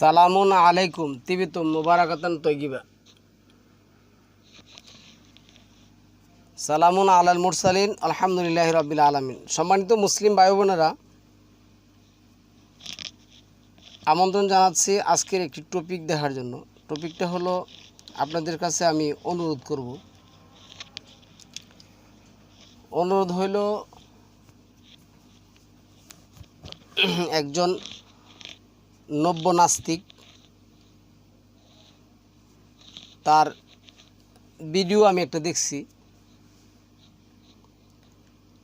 সালামুন আলাইকুম, তিবিতুম মুবারাকাতান তৈগিবা সালামুন আলাল মুরসালিন, আলহামদুলিল্লাহ রবিল আলমিন। সম্মানিত মুসলিম ভাই বোনেরা আমন্ত্রণ জানাচ্ছি আজকের একটি টপিক দেখার জন্য। টপিকটা হলো, আপনাদের কাছে আমি অনুরোধ করব। অনুরোধ হইল, একজন নব্য নাস্তিক তার ভিডিও আমি একটা দেখছি।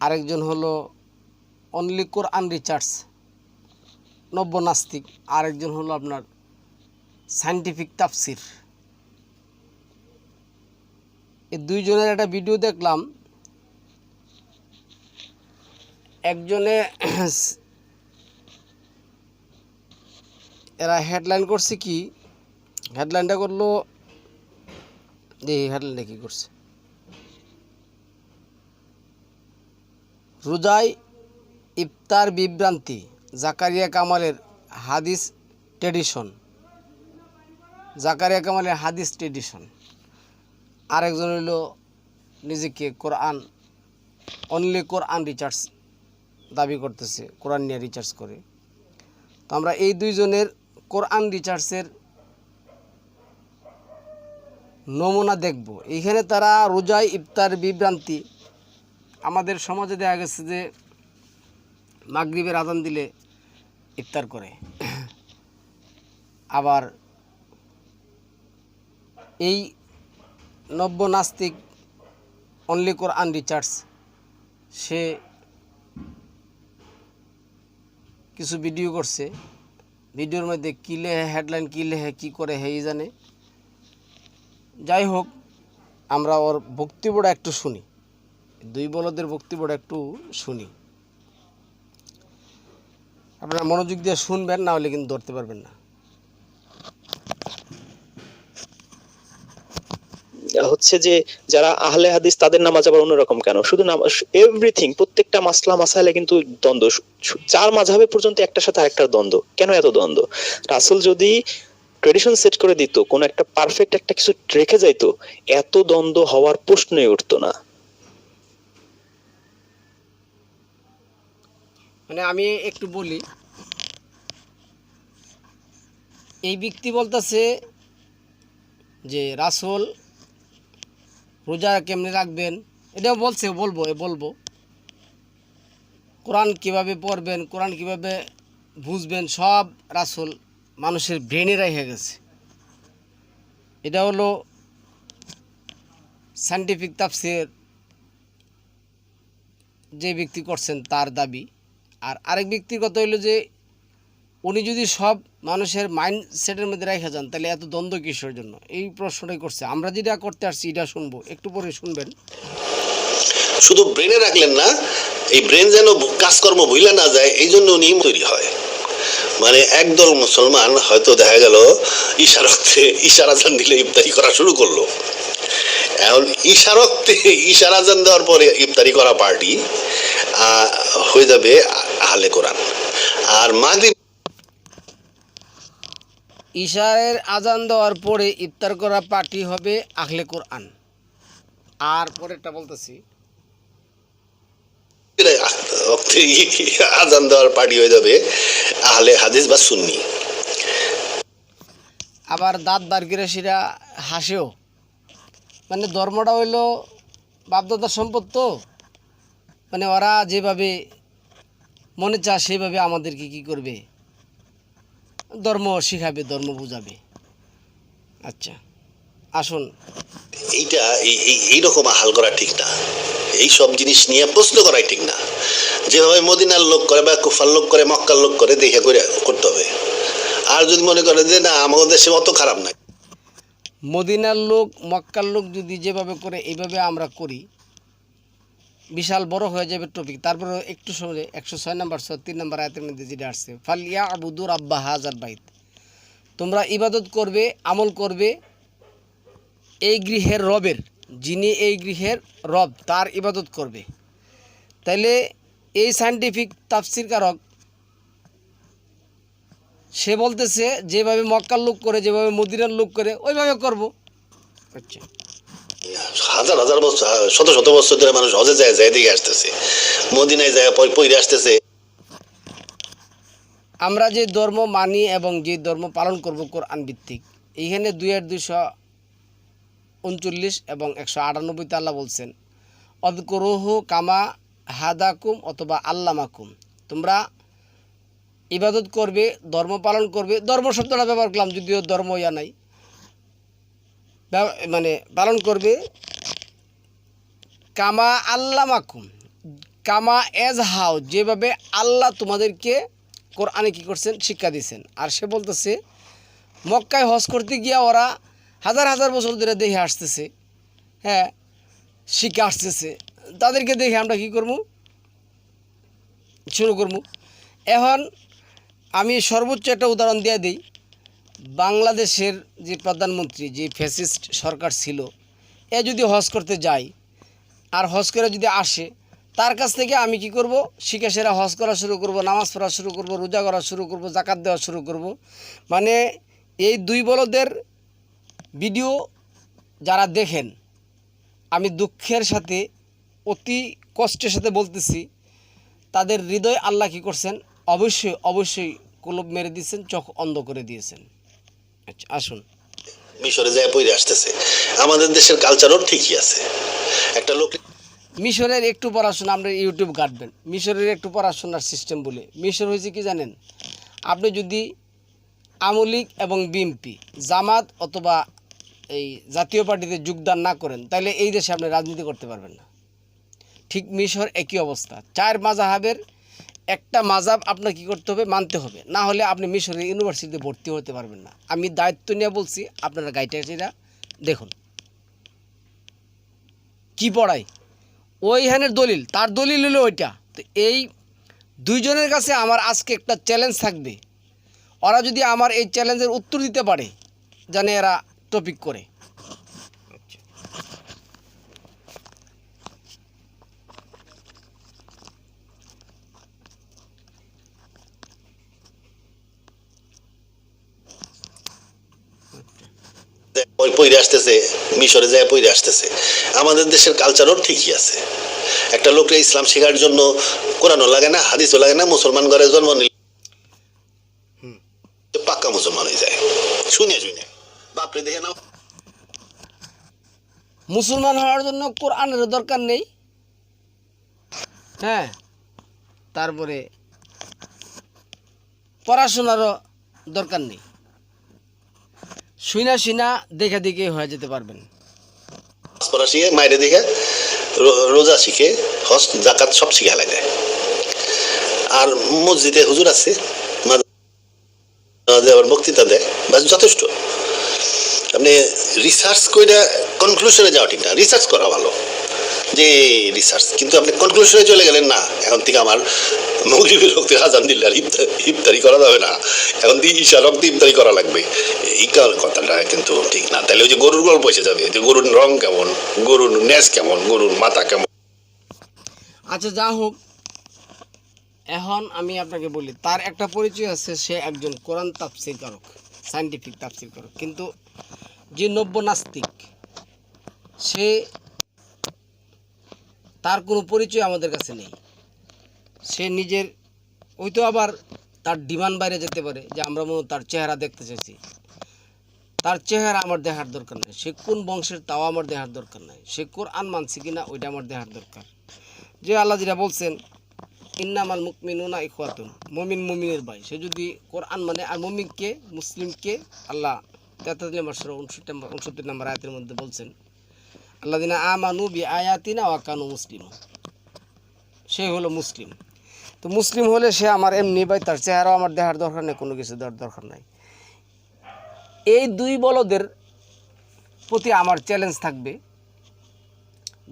আরেকজন হলো অনলি কোরআন রিচার্জ নব্য নাস্তিক আরেকজন হলো আপনার সাইন্টিফিক তাফসির এই দুইজনের একটা ভিডিও দেখলাম। একজনে এরা হেডলাইন করছে কি? হেডলাইনটা করল দেখি হেডলাইনটা কি করছে? রোজাই ইফতার বিভ্রান্তি, জাকারিয়া কামালের হাদিস ট্রেডিশন জাকারিয়া কামালের হাদিস ট্রেডিশন আরেকজন হইল নিজেকে কোরআন অনলি কোরআন রিচার্জ দাবি করতেছে, কোরআন নিয়ে রিচার্জ করে। তো আমরা এই দুইজনের কোরআন রিচার্জের নমুনা দেখব। এইখানে তারা রোজায় ইফতার বিভ্রান্তি। আমাদের সমাজে দেখা গেছে যে মাগরিবের আদান দিলে ইফতার করে। আবার এই নব্য নাস্তিক অনলি কোরআন রিচার্জ, সে কিছু ভিডিও করছে। ভিডিওর মধ্যে কী লেহে হেডলাইন কী লেহে কী করে হেই জানে। যাই হোক আমরা ওর বক্তব্যটা একটু শুনি। দুই বলদের বক্তব্যটা একটু শুনি। আপনারা মনোযোগ দিয়ে শুনবেন, না হলে কিন্তু ধরতে পারবেন না। হচ্ছে যে যারা আহলে হাদিস, তাদের নামাজ আবার অন্যরকম কেন? শুধু এভরিথিং প্রত্যেকটা মাসলা, মাসাইলে কিন্তু দ্বন্দ্ব। চার মাঝাবে পর্যন্ত একটার সাথে আরেকটার দ্বন্দ্ব। কেন এত দ্বন্দ্ব? রাসুল যদি ট্রেডিশন সেট করে দিত, কোন একটা পারফেক্ট একটা কিছু রেখে যাইতো, এত দ্বন্দ্ব হওয়ার প্রশ্নই উঠতো না। মানে আমি একটু বলি, এই ব্যক্তি বলতেছে যে রাসুল রোজা কেমনে রাখবেন? এটাও বলছে, বলব, এ বলব। কোরআন কীভাবে পড়বেন, কোরআন কীভাবে বুঝবেন, সব রাসুল মানুষের ব্রেনে রেখে গেছে। এটা হলো সাইন্টিফিক তাফসির। যে ব্যক্তি করছেন তার দাবি। আর আরেক ব্যক্তির কথা হইল যে উনি যদি সব মানুষের মাইন্ড সেটের মধ্যে রেখে যান, তাহলে এত দ্বন্দ্ব কিসের জন্য? এই প্রশ্নটাই করছে। আমরা যেটা করতে আসছি, এটা শুনব। একটু পরে শুনবেন। শুধু ব্রেনে রাখলেন না, এই ব্রেন যেন কাজকর্ম ভুলে না যায়, এই জন্য উনি তৈরি হয়। মানে একদল মুসলমান হয়তো দেখা গেল ইশারতে ইশারাজান দিলে ইফতারি করা শুরু করল। এখন ইশারতে ইশারাজান দেওয়ার পরে ইফতারি করা পার্টি হয়ে যাবে আহলে কোরআন। আর মাগরিব ইশারের আজান দেওয়ার পরে ইফতার করা পার্টি হবে আখলে কোরআন। আর পরেরটা বলতেছি। আজান দেওয়ার পার্টি হয়ে যাবে আহলে হাদিস বা সুন্নি। আবার দাঁত বার্গিরাসিরা হাসেও। মানে ধর্মটা হইল বাপদাদার সম্পদ তো। মানে ওরা যেভাবে মনে চা সেভাবে আমাদেরকে কি করবে? ধর্ম শিখাবে ধর্ম বুঝাবে। আচ্ছা আসুন। এইটা এই- এই- এইরকম আহাল করা ঠিক না। এই সব জিনিস নিয়ে প্রশ্ন করাই ঠিক না। যেভাবে মদিনার লোক করে বা কুফার লোক করে মক্কার লোক করে দেখে করে করতে হবে। আর যদি মনে করে যে না আমাদের দেশে অত খারাপ নাই। মদিনার লোক মক্কার লোক যদি যেভাবে করে এইভাবে আমরা করি বিশাল বড় হয়ে যাবে টপিক তারপরে একটু সময়, একশো ছয় নম্বর তিন নম্বর আয়তের মধ্যে যেটা আসছে ফালিয়া আবুদুর আব্বা হাজার বাইত। তোমরা ইবাদত করবে, আমল করবে এই গৃহের রবের, যিনি এই গৃহের রব, তার ইবাদত করবে। তাইলে এই সায়েন্টিফিক তাফসির কারক, সে বলতেছে, যেভাবে মক্কার লোক করে, যেভাবে মদিনার লোক করে, ওইভাবে করব। আচ্ছা। হাজার হাজার বছর শত শত বছর ধরে মানুষ হজে যায় যায় দিকে আসতেছে। মদিনায় যায় পয়রে আসতেছে। আমরা যে ধর্ম মানি এবং যে ধর্ম পালন করব কোরআন ভিত্তিক, এইখানে দুই হাজার দুইশো উনচল্লিশ এবং একশো আটানব্বইতে আল্লাহ বলছেন, অদকরুহ কামা হাদাকুম অথবা আল্লামাকুম। তোমরা ইবাদত করবে, ধর্ম পালন করবে, ধর্ম শব্দটা ব্যবহার করলাম, যদিও ধর্ম ইয়া নাই। মানে পালন করবে। কামা আল্লামাকুম, কামা এজ হাউ যেভাবে আল্লাহ তোমাদেরকে কোরআনে কী করছেন? শিক্ষা দিয়েছেন। আর সে বলতেছে, মক্কায় হজ করতে গিয়া ওরা হাজার হাজার বছর ধরে দেখে আসতেছে হ্যাঁ শিখে আসতেছে। তাদেরকে দেখে আমরা কী করব? শুরু করব। এখন আমি সর্বোচ্চ একটা উদাহরণ দিয়ে দিই। বাংলাদেশের যে প্রধানমন্ত্রী, যে ফ্যাসিস্ট সরকার ছিল, এ যদি হজ করতে যায়, আর হজ করে যদি আসে, তার কাছ থেকে আমি কি করব? শিখে সেরা হজ করা শুরু করব, নামাজ পড়া শুরু করব, রোজা করা শুরু করব জাকাত দেওয়া শুরু করব। মানে এই দুই বলদের ভিডিও যারা দেখেন, আমি দুঃখের সাথে, অতি কষ্টের সাথে বলতেছি, তাদের হৃদয় আল্লাহ কি করছেন? অবশ্যই অবশ্যই কুলব মেরে দিয়েছেন, চোখ অন্ধ করে দিয়েছেন। আচ্ছা আসুন। মিশরে যায় পয়রে আসতেছে। আমাদের দেশের কালচারও ঠিকই আছে। একটা লোক মিশরের একটু পড়াশোনা আপনি ইউটিউব ঘাটবেন। মিশরের একটু পড়াশোনার সিস্টেম বলে। মিশর হয়েছে কি জানেন? আপনি যদি আমলিক এবং বিএমপি জামাত অথবা এই জাতীয় পার্টিতে যোগদান না করেন তাহলে এই দেশে আপনি রাজনীতি করতে পারবেন না। ঠিক মিশর একই অবস্থা। চার মাজাহাবের একটা মাজাব আপনার কি করতে হবে? মানতে হবে। না হলে আপনি মিশরের ইউনিভার্সিটিতে ভর্তি হতে পারবেন না। আমি দায়িত্ব নিয়ে বলছি, আপনারা গাইটাইটা দেখুন। কি পড়ায়? ওইখানের দলিল, তার দলিল হলো ওইটা। তো এই দুইজনের কাছে আমার আজকে একটা চ্যালেঞ্জ থাকবে। ওরা যদি আমার এই চ্যালেঞ্জের উত্তর দিতে পারে, জানে এরা টপিক করে। পয়- পয়রে আসতেছে মিশরে যায় পয়রে আসতেছে। আমাদের দেশের কালচারও ঠিকই আছে। একটা লোককে ইসলাম শেখার জন্য কোরআনও লাগে না হাদিসও লাগে না মুসলমান ঘরে জন্ম নিল পাক্কা মুসলমান হয়ে যায়। শুনে শুনে। বাপরে দেখে নাও। মুসলমান হওয়ার জন্য কোরআনের দরকার নেই। হ্যাঁ তারপরে পড়াশোনারও দরকার নেই। শুইনা শুইনা দেখে দেখে হয়ে যেতে পারবেন। মায়ের দেখে রোজা শিখে হজ জাকাত সব শিখে লাগে। আর মসজিদে হুজুর আছে আবার বক্তৃতা দেয়, বাস যথেষ্ট। আপনি রিসার্চ করে কনক্লুশনে যাওয়া ঠিক না রিসার্চ করা ভালো। যে রিসার্চ কিন্তু আপনি কনক্লুশনে চলে গেলেন, না, এখন থেকে আমার মৌলিবের রক্তে দিলে ইফতারি করা যাবে না। এখন দিয়ে ঈশা রক্তে ইফতারি করা লাগবে। এই কথাটা কিন্তু ঠিক না। তাহলে ওই যে গরুর গল্প এসে যাবে। যে গরুর রং কেমন, গরুর নেস কেমন, গরুর মাথা কেমন। আচ্ছা যা হোক, এখন আমি আপনাকে বলি, তার একটা পরিচয় আছে, সে একজন কোরআন তাফসির কারক সাইন্টিফিক তাফসির কারক। কিন্তু যে নব্য নাস্তিক, সে তার কোনো পরিচয় আমাদের কাছে নেই। সে নিজের, ওই তো আবার তার ডিমান্ড বাইরে যেতে পারে, যে আমরা মনে তার চেহারা দেখতে চাইছি। তার চেহারা আমার দেখার দরকার নেই। সে কোন বংশের তাও আমার দেখার দরকার নাই। সে কোরআন মানছে কিনা, ওইটা আমার দেখার দরকার। যে আল্লাহ যেটা বলছেন, ইন্নামাল মুকমিনুনা ইখওয়াতুন। মমিন মমিনের ভাই। সে যদি কোরআন মানে আর মমিনকে, মুসলিমকে আল্লাহ তেতাল্লিশ নম্বর সূরা উনষট্টি নম্বর, উনসত্তর নম্বর আয়াতের মধ্যে বলছেন আল্লাহ দিনা আমানু বি আয়াতিনা ওয়াকানু মুসলিম সে হলো মুসলিম। তো মুসলিম হলে সে আমার এমনি ভাই, তার চেহারাও আমার দেখার দরকার নেই, কোনো কিছু দেওয়ার দরকার নাই। এই দুই বলদের প্রতি আমার চ্যালেঞ্জ থাকবে,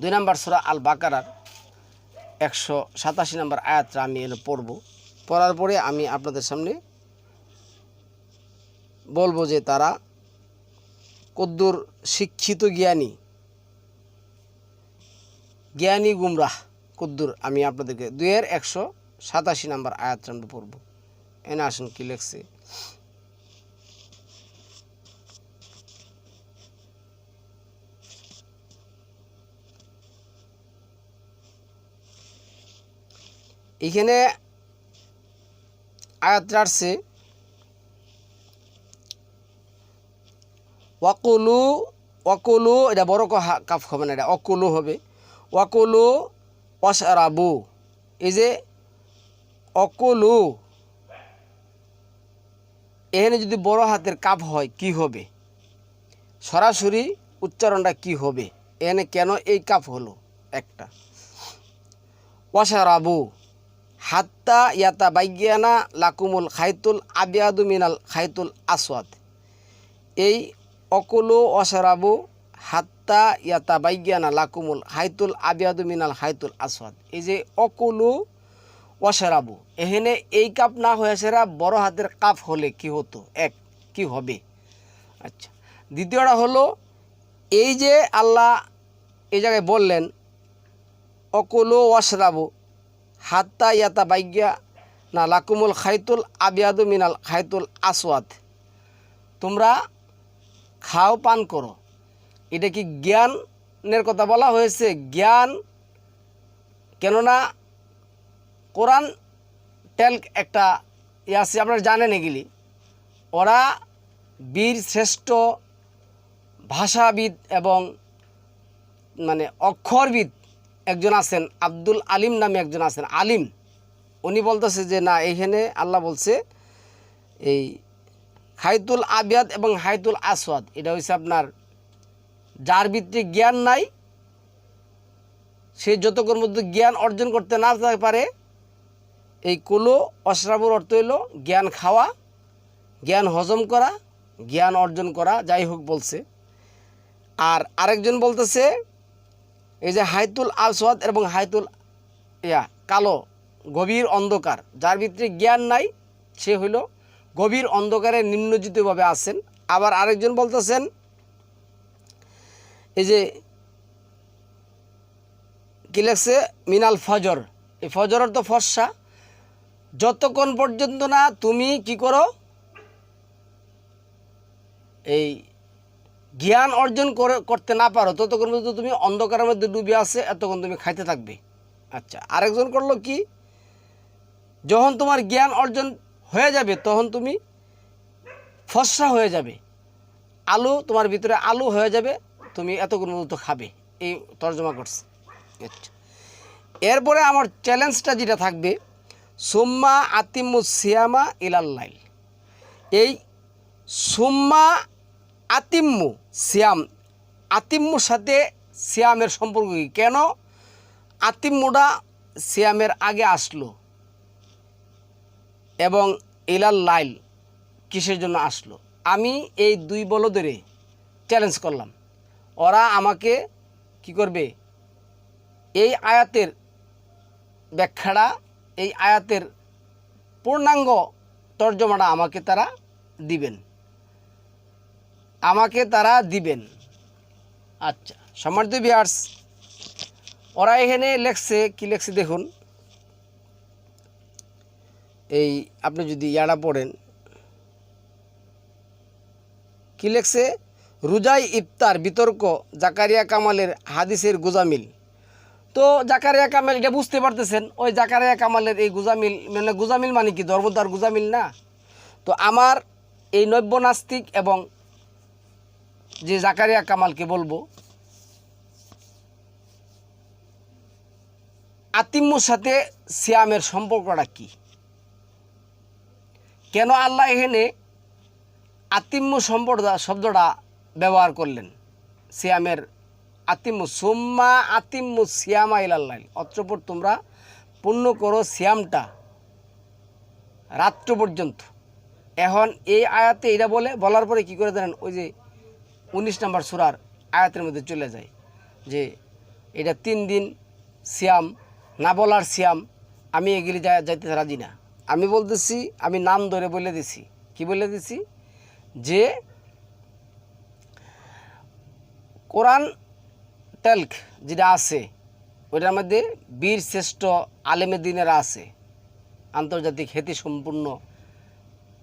দুই নম্বর সুরা আল বাকারার একশো সাতাশি নম্বর আয়াতটা আমি এনে পড়ব। পড়ার পরে আমি আপনাদের সামনে বলব যে তারা কদ্দুর শিক্ষিত জ্ঞানী জ্ঞানী গুমরাহ কদ্দুর আমি আপনাদেরকে, দুইয়ের একশো সাতাশি নম্বর আয়াতটা আমরা পড়ব। এনে আসুন কি লেখছে? এখানে আয়াতটা আসছে ওয়াকুলু ওয়াকুলু, এটা বড় কাফ হবে না, এটা অকুলু হবে, ওয়াকুলু অসারাবু এই যে অকুলু। এখানে যদি বড় হাতের কাপ হয়, কি হবে? সরাসরি উচ্চারণটা কি হবে? এখানে কেন এই কাপ হলো? একটা। ওয়াসারাবু হাত্তা ইয়াতা বাইজ্ঞানা লাকুমুল খাইতুল আবিয়াদু মিনাল খাইতুল আসওয়াদ। এই অকুলু অসারাবু হাত্তা ইয়াতা বাইজ্ঞানা লাকুমুল হাইতুল আবিয়াদু মিনাল হাইতুল আসওয়াদ। এই যে অকুলু অসারাবু এখানে এই কাপ না হয়ে সেরা বড় হাতের কাপ হলে কি হতো? এক, কি হবে? আচ্ছা দ্বিতীয়টা হলো, এই যে আল্লাহ এই জায়গায় বললেন, অকুলু ওয়াসরাবু হাত্তা ইয়াতা বাইজ্ঞা না লাকুমুল খাইতুল আবিয়াদু মিনাল খাইতুল আসওয়াদ। তোমরা খাও, পান করো। এটা কি জ্ঞানের কথা বলা হয়েছে? জ্ঞান কেননা কোরআন টেলক একটা ইয়ে আছে, আপনারা জানেন এগুলি। ওরা বীর শ্রেষ্ঠ ভাষাবিদ এবং মানে অক্ষরবিদ একজন আছেন, আব্দুল আলিম নামে একজন আছেন, আলিম। উনি বলতেছে যে, না, এইখানে আল্লাহ বলছে, এই হাইতুল আবিয়াদ এবং হাইতুল আসওয়াদ, এটা হচ্ছে আপনার যার ভিত্তিক জ্ঞান নাই, সে যতক্ষণ মধ্যে জ্ঞান অর্জন করতে না পারে এই কুলো অশ্রাবুর অর্থ হইল জ্ঞান খাওয়া, জ্ঞান হজম করা, জ্ঞান অর্জন করা, যাই হোক বলছে। আর আরেকজন বলতেছে, এই যে হাইতুল আসওয়াদ এবং হাইতুল ইয়া, কালো, গভীর অন্ধকার, যার ভিতরে জ্ঞান নাই, সে হইল গভীর অন্ধকারে নিম্নজিতভাবে আছেন। আবার আরেকজন বলতেছেন, এই যে কি লাগছে মিনাল ফজর। এই ফজর তো ফর্সা। যতক্ষণ পর্যন্ত না তুমি কি করো? এই জ্ঞান অর্জন করে, করতে না পারো, ততক্ষণ পর্যন্ত তুমি অন্ধকারের মধ্যে ডুবে আছে, এতক্ষণ তুমি খাইতে থাকবে। আচ্ছা আরেকজন করল কি? যখন তোমার জ্ঞান অর্জন হয়ে যাবে, তখন তুমি ফসা হয়ে যাবে। আলু, তোমার ভিতরে আলু হয়ে যাবে, তুমি এতক্ষণ পর্যন্ত খাবে। এই তর্জমা করছে। আচ্ছা। এরপরে আমার চ্যালেঞ্জটা যেটা থাকবে সুম্মা আতিমু সিয়ামা ইলাল্লাইল এই সুম্মা আতিম্মু সিয়াম, আতিম্মুর সাথে সিয়ামের সম্পর্ক কি? কেন? আতিম্মুটা সিয়ামের আগে আসলো এবং ইলাল লাইল কিসের জন্য আসলো? আমি এই দুই বলদেরে চ্যালেঞ্জ করলাম। ওরা আমাকে কি করবে? এই আয়াতের ব্যাখ্যাটা এই আয়াতের পূর্ণাঙ্গ তর্জমাটা আমাকে তারা দিবেন। আমাকে তারা দিবেন। আচ্ছা সম্মানিত বিয়ার্স ওরা এখানে লেখছে, কি লেখছে দেখুন। এই আপনি যদি ইয়াটা পড়েন, কি লেখছে? রুজাই ইফতার বিতর্ক জাকারিয়া কামালের হাদিসের গুজামিল। তো জাকারিয়া কামাল এটা বুঝতে পারতেছেন, ওই জাকারিয়া কামালের এই গুজামিল মানে গুজামিল মানে কি? ধর্মদার গুজামিল না? তো আমার এই নব্য নাস্তিক এবং যে জাকারিয়া কামালকে বলব আতিম্যর সাথে সিয়ামের সম্পর্কটা কি? কেন আল্লাহ এখানে আতিম্য সম্পর্দা শব্দটা ব্যবহার করলেন, সিয়ামের আতিম্য সোম্মা আতিম্য সিয়ামা ইলাল্লাহ অত্রপর তোমরা পূর্ণ করো সিয়ামটা রাত্র পর্যন্ত। এখন এই আয়াতে এটা বলে, বলার পরে কি করে জানেন, ওই যে উনিশ নম্বর সুরার আয়াতের মধ্যে চলে যায় যে এটা তিন দিন সিয়াম, না বলার সিয়াম, আমি এগুলি যাইতে রাজি না। আমি বলতেছি, আমি নাম ধরে বলে দিছি। কি বলে দিছি? যে কোরআন টেলক যেটা আছে, ওইটার মধ্যে বীর শ্রেষ্ঠ আলেমে দিনেরা আছে। আন্তর্জাতিক খ্যাতি সম্পূর্ণ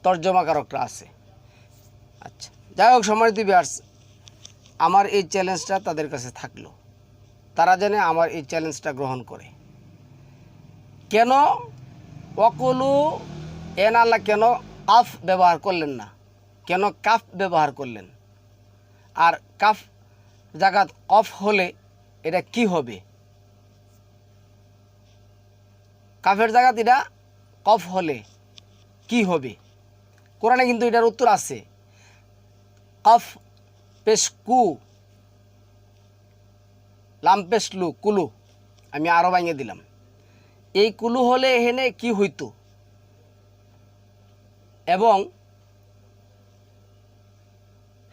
তর্জমাকারকরা আছে। আচ্ছা যাই হোক সম্মানিত বিয়ার্স আমার এই চ্যালেঞ্জটা তাদের কাছে থাকল। তারা জানে আমার এই চ্যালেঞ্জটা গ্রহণ করে। কেন অকলু এন আল্লাহ কেন কাফ ব্যবহার করলেন না? কেন কাফ ব্যবহার করলেন? আর কাফ জায়গাত কফ হলে এটা কি হবে? কাফের জায়গাত এটা কফ হলে কি হবে? কোরআনে কিন্তু এটার উত্তর আছে। কফ পেশ কু, লাম পেশ লু, কুলু। আমি আরও ভাঙে দিলাম। এই কুলু হলে এখানে কি হইতো? এবং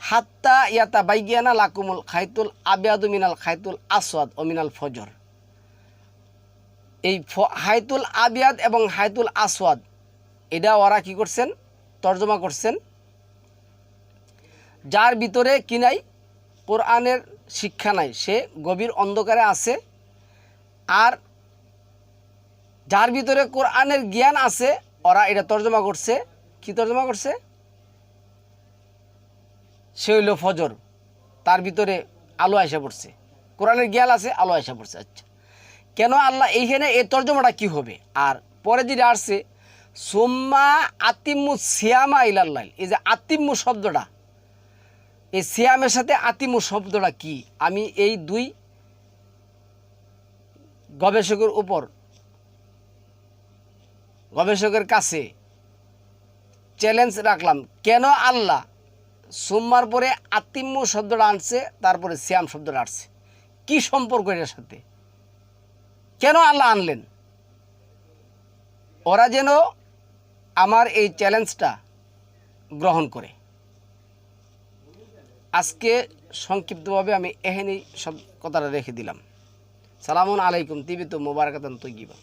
হাত্তা ইয়াতা বাইগিয়ানা লাকুমুল খাইতুল আবিয়াদু মিনাল খাইতুল আসওয়াদ ও মিনাল ফজর। এই হাইতুল আবিয়াদ এবং হাইতুল আসওয়াদ, এটা ওরা কি করছেন? তর্জমা করছেন। যার ভিতরে কি নাই? কোরআনের শিক্ষা নাই। সে গভীর অন্ধকারে আছে। আর যার ভিতরে কোরআনের জ্ঞান আছে, ওরা এটা তর্জমা করছে। কি তর্জমা করছে? সে হইল ফজর। তার ভিতরে আলো আয়সা পড়ছে। কোরআনের জ্ঞান আছে, আলো আয়সা পড়ছে। আচ্ছা কেন আল্লাহ এইখানে এই তর্জমাটা কি হবে? আর পরে যেটা আসছে, সোম্মা আতিম্মু সিয়ামা ইলাল্লাহ এই যে আতিম্মু শব্দটা, এই সিয়ামের সাথে আতিম্মু শব্দটা কি? আমি এই দুই গবেষকের উপর, গবেষকের কাছে চ্যালেঞ্জ রাখলাম। কেন আল্লাহ সোমবার পরে আতিম্য শব্দটা আনছে, তারপরে শ্যাম শব্দটা আসছে। কি সম্পর্ক এটার সাথে? কেন আল্লাহ আনলেন? ওরা যেন আমার এই চ্যালেঞ্জটা গ্রহণ করে। আজকে সংক্ষিপ্তভাবে আমি এহেনি সব কথাটা রেখে দিলাম। সালামুন আলাইকুম, তিবিত মোবারকাতান তৈগিবা